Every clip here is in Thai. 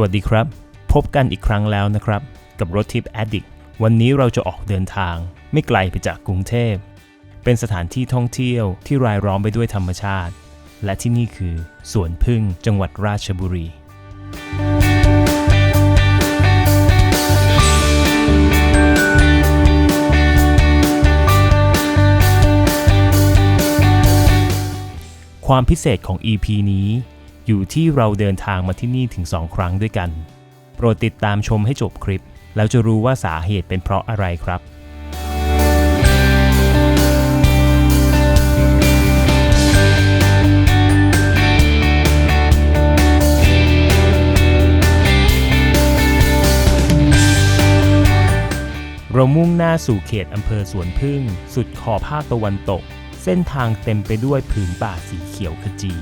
วัสดีครับ พบกันอีกครั้งแล้วนะครับ กับรถทิป Addict วันนี้เราจะออกเดินทาง ไม่ไกลไปจากกรุงเทพ เป็นสถานที่ท่องเที่ยวที่รายล้อมไปด้วยธรรมชาติ และที่นี่คือสวนพึ่งจังหวัดราชบุรีความพิเศษของ EP นี้ อยู่ที่เราเดินทางมาที่นี่ถึง 2 ครั้งด้วยกัน โปรดติดตามชมให้จบคลิป แล้วจะรู้ว่าสาเหตุเป็นเพราะอะไรครับเรามุ่งหน้าสู่เขตอำเภอสวนพึ่ง สุดขอบภาคตะวันตก เส้นทางเต็มไปด้วยผืนป่าสีเขียวขจี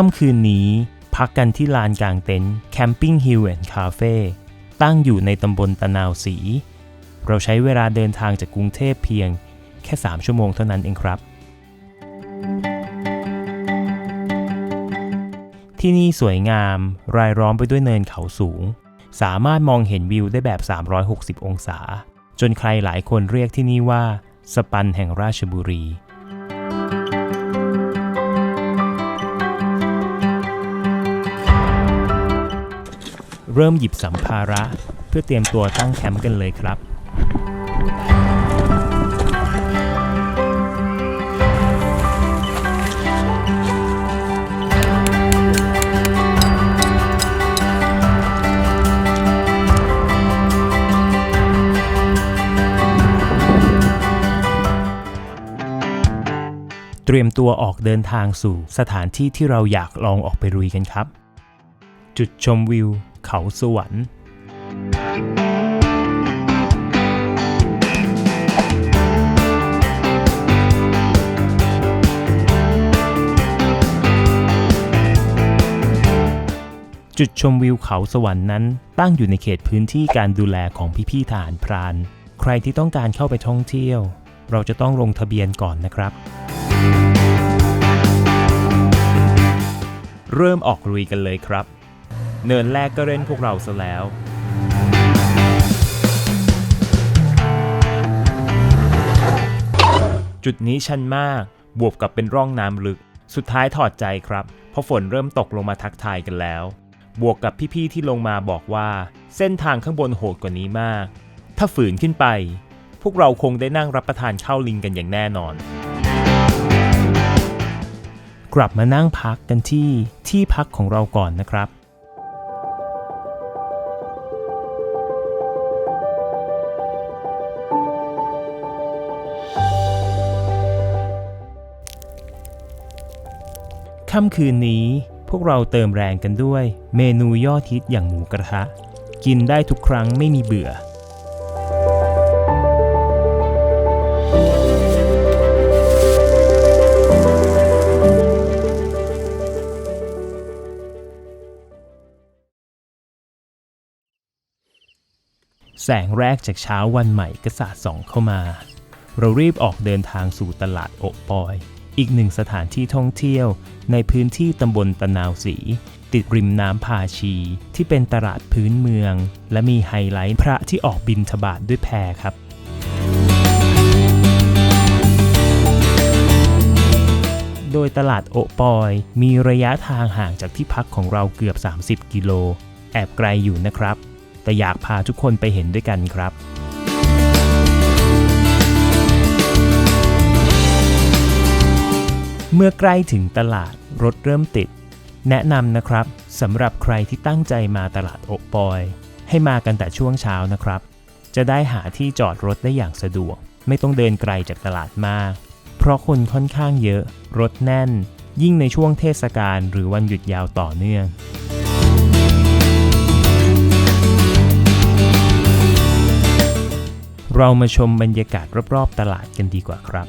ค่ำคืนนี้ พักกันที่ลานกลางเต็นท์ Camping Hill and Cafe ตั้งอยู่ในตำบลตะนาวศรีเราใช้เวลาเดินทางจากกรุงเทพเพียงแค่ 3 ชั่วโมงเท่านั้นเองครับ ที่นี่สวยงามรายล้อมไปด้วยเนินเขาสูง สามารถมองเห็นวิวได้แบบ 360 องศา จนใครหลายคนเรียกที่นี่ว่า สปันแห่งราชบุรี เริ่มหยิบสัมภาระ เพื่อเตรียมตัวตั้งแคมป์กันเลยครับเตรียมตัวออกเดินทางสู่สถานที่ที่เราอยากลองออกไปรุยกันครับ จุดชมวิว เขาสวรรค์จุดชมวิวเขาสวรรค์นั้น ตั้งอยู่ในเขตพื้นที่การดูแลของพี่ๆทหารพราน ใครที่ต้องการเข้าไปท่องเที่ยว เราจะต้องลงทะเบียนก่อนนะครับ เริ่มออกลุยกันเลยครับ เนินแรกก็เล่นพวกเราซะแล้วจุดนี้ชันมาก บวกกับเป็นร่องน้ำลึก สุดท้ายถอดใจครับ เพราะฝนเริ่มตกลงมาทักทายกันแล้ว บวกกับพี่ๆที่ลงมาบอกว่า เส้นทางข้างบนโหดกว่านี้มาก ถ้าฝืนขึ้นไป พวกเราคงได้นั่งรับประทานข้าวลิงกันอย่างแน่นอน กลับมานั่งพักกันที่ที่พักของเราก่อนนะครับ ค่ำคืนนี้พวกเราเติมแรงกันด้วย เมนูยอดฮิตอย่างหมูกระทะ กินได้ทุกครั้งไม่มีเบื่อ แสงแรกจากเช้าวันใหม่ก็สาดส่องเข้ามา เรารีบออกเดินทางสู่ตลาดโอปอย อีกหนึ่งสถานที่ท่องเที่ยว ในพื้นที่ตำบลตะนาวศรีติดริมน้ำพาชี ที่เป็นตลาดพื้นเมือง และมีไฮไลท์พระที่ออกบินทบาทด้วยแพครับโดยตลาดโอปอย มีระยะทางห่างจากที่พักของเราเกือบ 30 กิโล แอบไกลอยู่นะครับ แต่อยากพาทุกคนไปเห็นด้วยกันครับ เมื่อใกล้ถึงตลาดรถเริ่มติด แนะนำนะครับสำหรับใครที่ตั้งใจมาตลาดโอปอย ให้มากันแต่ช่วงเช้านะครับ จะได้หาที่จอดรถได้อย่างสะดวก ไม่ต้องเดินไกลจากตลาดมาก เพราะคนค่อนข้างเยอะ รถแน่น ยิ่งในช่วงเทศกาลหรือวันหยุดยาวต่อเนื่องเรามาชมบรรยากาศรอบๆตลาดกันดีกว่าครับ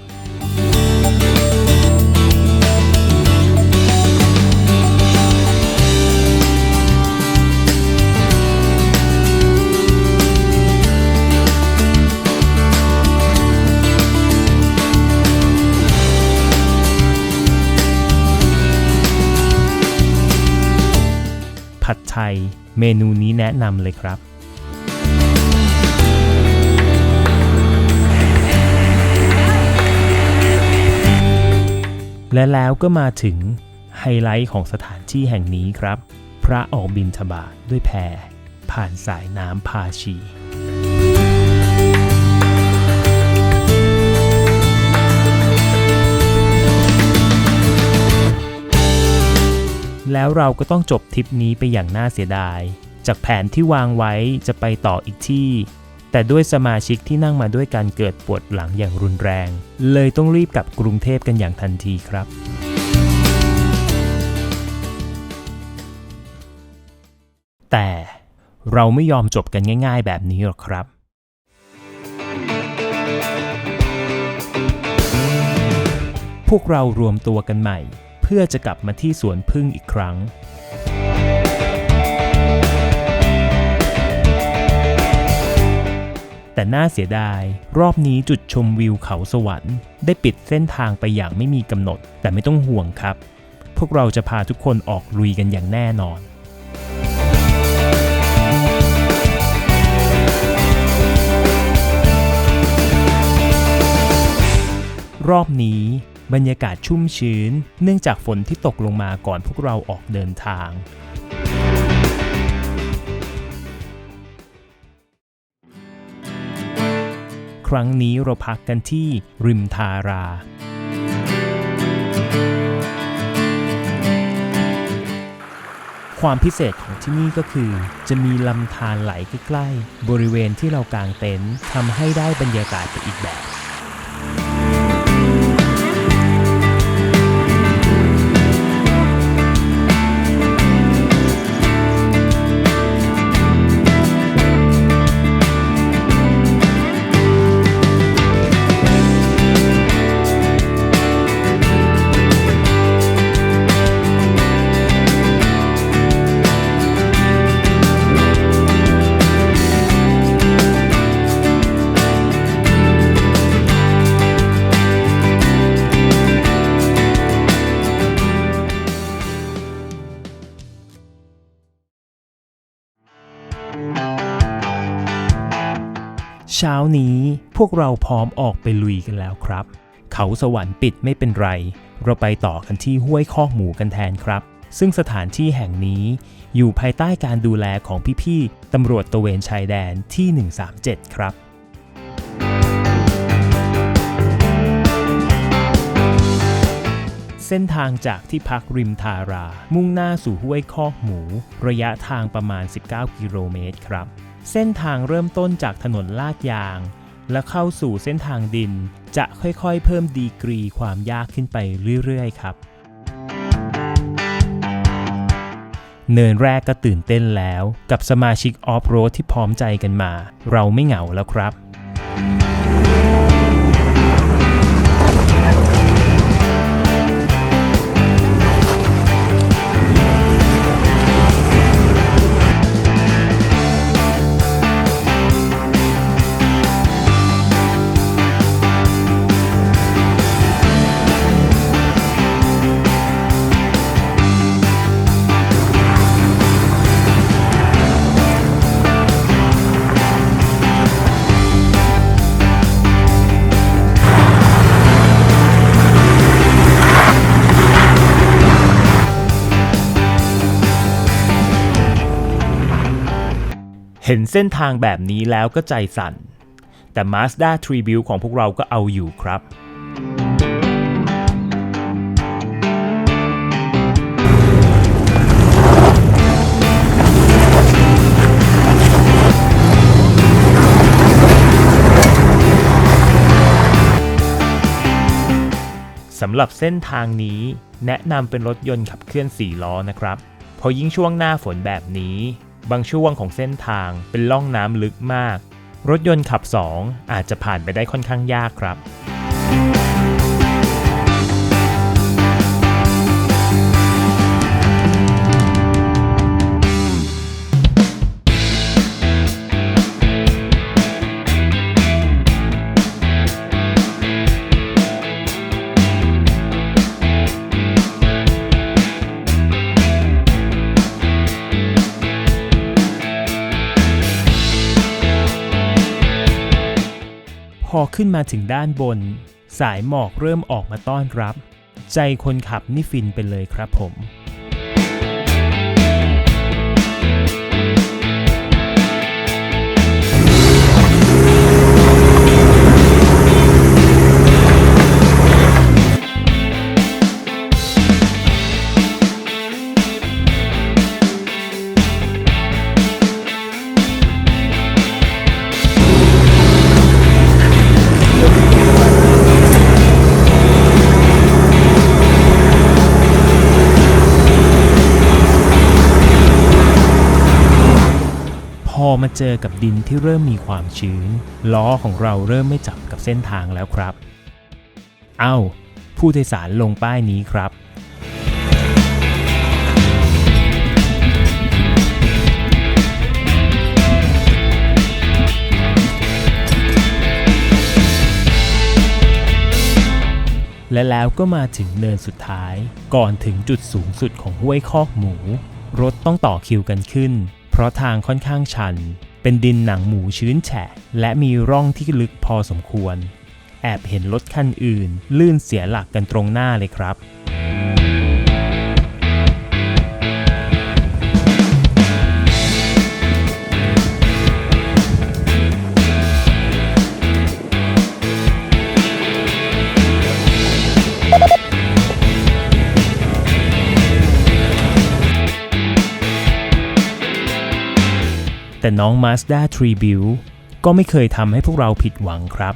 ผัดไทย เมนูนี้แนะนำเลยครับ และแล้วก็มาถึงไฮไลท์ของสถานที่แห่งนี้ครับ พระออกบินทบาทด้วยแพผ่านสายน้ำพาชี แล้วเราก็ต้องจบทริปนี้ไปอย่างน่าเสียดาย จากแผนที่วางไว้จะไปต่ออีกที่ แต่ด้วยสมาชิกที่นั่งมาด้วยกันเกิดปวดหลังอย่างรุนแรง เลยต้องรีบกลับกรุงเทพกันอย่างทันทีครับแต่เราไม่ยอมจบกันง่ายๆแบบนี้หรอกครับ พวกเรารวมตัวกันใหม่ พื่อจะกลับมาที่สวนพึ่งอีกครั้ง แต่น่าเสียดาย รอบนี้จุดชมวิวเขาสวรรค์ ได้ปิดเส้นทางไปอย่างไม่มีกำหนด แต่ไม่ต้องห่วงครับ พวกเราจะพาทุกคนออกลุยกันอย่างแน่นอนรอบนี้ บรรยากาศชุ่มชื้น เนื่องจากฝนที่ตกลงมาก่อนพวกเราออกเดินทาง ครั้งนี้เราพักกันที่ริมทารา ความพิเศษของที่นี่ก็คือ จะมีลำธารไหลใกล้ๆ บริเวณที่เรากางเต็นท์ทำให้ได้บรรยากาศไปอีกแบบ เช้านี้พวกเราพร้อมออกไปลุยกันแล้วครับ เขาสวรรค์ปิดไม่เป็นไร เราไปต่อกันที่ห้วยคอกหมูกันแทนครับ ซึ่งสถานที่แห่งนี้อยู่ภายใต้การดูแลของพี่ๆตำรวจตะเวนชายแดนที่ 137 ครับเส้นทางจากที่พักริมทารา มุ่งหน้าสู่ห้วยคอกหมู ระยะทางประมาณ 19 กิโลเมตรครับ เส้นทางเริ่มต้นจากถนนลาดยาง และเข้าสู่เส้นทางดิน จะค่อยๆ เพิ่มดีกรีความยากขึ้นไปเรื่อยๆ ครับ เนินแรกก็ตื่นเต้นแล้ว กับสมาชิกออฟโรดที่พร้อมใจกันมา เราไม่เหงาแล้วครับ เห็นเส้นทางแบบนี้แล้วก็ใจสั่น แต่ Mazda Tribute ของพวกเราก็เอาอยู่ครับ สำหรับเส้นทางนี้แนะนำเป็นรถยนต์ขับเคลื่อน 4 ล้อนะครับ เพราะยิ่งช่วงหน้าฝนแบบนี้ บางช่วงของเส้นทางเป็นล่องน้ำลึกมาก รถยนต์ขับ 2 อาจจะผ่านไปได้ค่อนข้างยากครับ อขึ้นมาถึงด้านบน สายหมอกเริ่มออกมาต้อนรับ ใจคนขับนี่ฟินไปเลยครับผม มาเจอกับดินที่เริ่มมีความชื้น ล้อของเราเริ่มไม่จับกับเส้นทางแล้วครับ เอ้า ผู้โดยสารลงป้ายนี้ครับ และแล้วก็มาถึงเนินสุดท้าย ก่อนถึงจุดสูงสุดของห้วยคอกหมู รถต้องต่อคิวกันขึ้น ราะทางค่อนข้างชัน เป็นดินหนังหมูชื้นแฉะ และมีร่องที่ลึกพอสมควร แอบเห็นรถคันอื่น ลื่นเสียหลักกันตรงหน้าเลยครับ แต่น้อง Mazda Tribute ก็ไม่เคยทำให้พวกเราผิดหวังครับ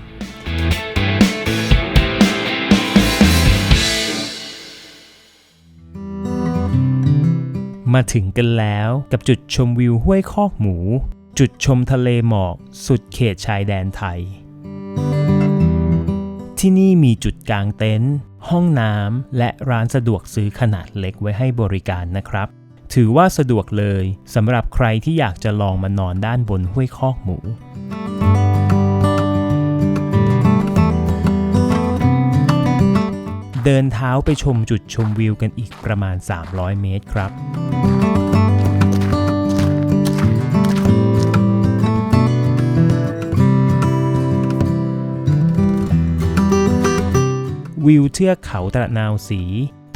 มาถึงกันแล้วกับจุดชมวิวห้วยคอกหมู จุดชมทะเลหมอกสุดเขตชายแดนไทย ที่นี่มีจุดกลางเต็นท์ห้องน้ำและร้านสะดวกซื้อขนาดเล็กไว้ให้บริการนะครับ ถือว่าสะดวกเลยสำหรับใครที่อยากจะลองมานอนด้านบนห้วยคอกหมูเดินเท้าไปชมจุดชมวิวกันอีกประมาณ 300 เมตรครับ วิวเทือกเขาตะนาวสี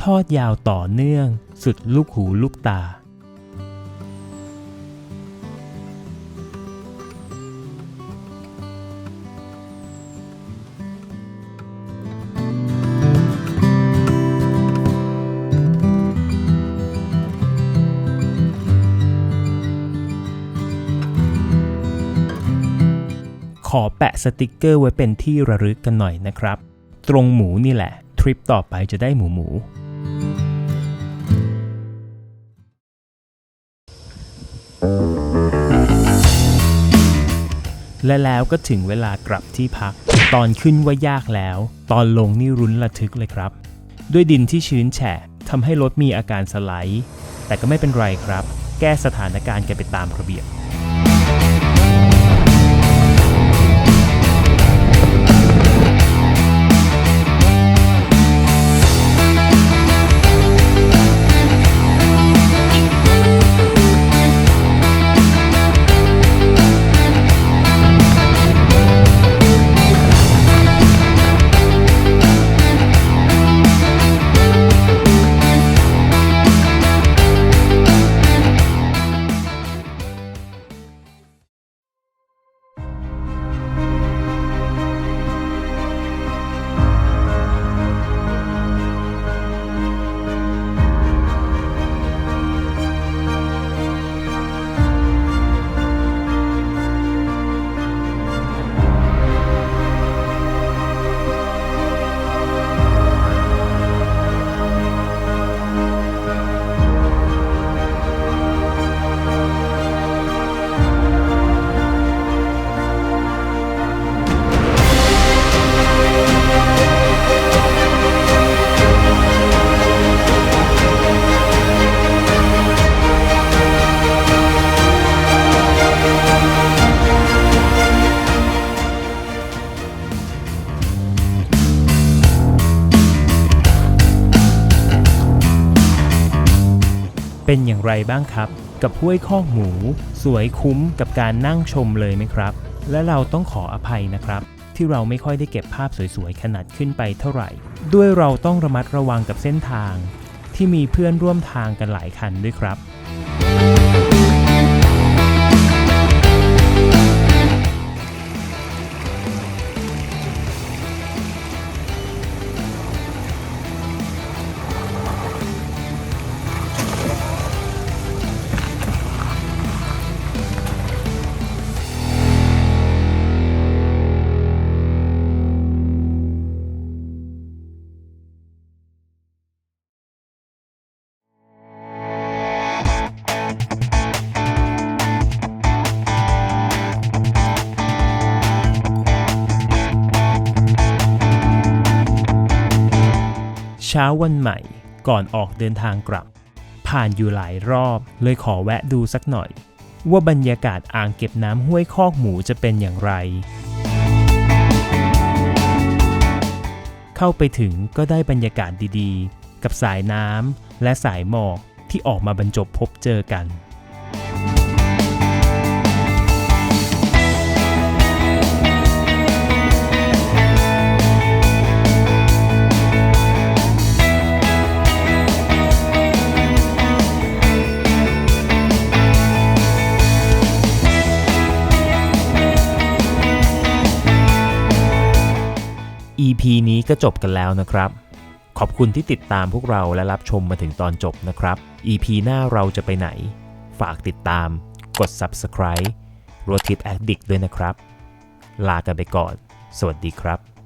ทอดยาวต่อเนื่อง สุดลูกหูลูกตา ขอแปะสติกเกอร์ไว้เป็นที่ระลึกกันหน่อยนะครับ ตรงหมูนี่แหละ ทริปต่อไปจะได้หมูหมู และแล้วก็ถึงเวลากลับที่พัก ตอนขึ้นว่ายากแล้ว ตอนลงนี่รุนระทึกเลยครับ ด้วยดินที่ชื้นแฉะทำให้รถมีอาการสไลด์ แต่ก็ไม่เป็นไรครับ แก้สถานการณ์กันไปตามระเบียบ เป็นอย่างไรบ้างครับ กับห้วยคอกหมู สวยคุ้มกับการนั่งชมเลยไหมครับ และเราต้องขออภัยนะครับ ที่เราไม่ค่อยได้เก็บภาพสวยๆขนาดขึ้นไปเท่าไหร่ ด้วยเราต้องระมัดระวังกับเส้นทาง ที่มีเพื่อนร่วมทางกันหลายคันด้วยครับ เช้าวันใหม่ก่อนออกเดินทางกลับ ผ่านอยู่หลายรอบเลยขอแวะดูสักหน่อย ว่าบรรยากาศอ่างเก็บน้ำห้วยคอกหมูจะเป็นอย่างไร เข้าไปถึงก็ได้บรรยากาศดีๆ กับสายน้ำและสายหมอกที่ออกมาบรรจบพบเจอกัน นี้ก็จบกันแล้วนะครับ ขอบคุณที่ติดตามพวกเราและรับชมมาถึงตอนจบนะครับ EP หน้าเราจะไปไหน ฝากติดตาม กด Subscribe ร o ทิ Addict ด้วยนะครับ ลากันไปก่อน สวัสดีครับ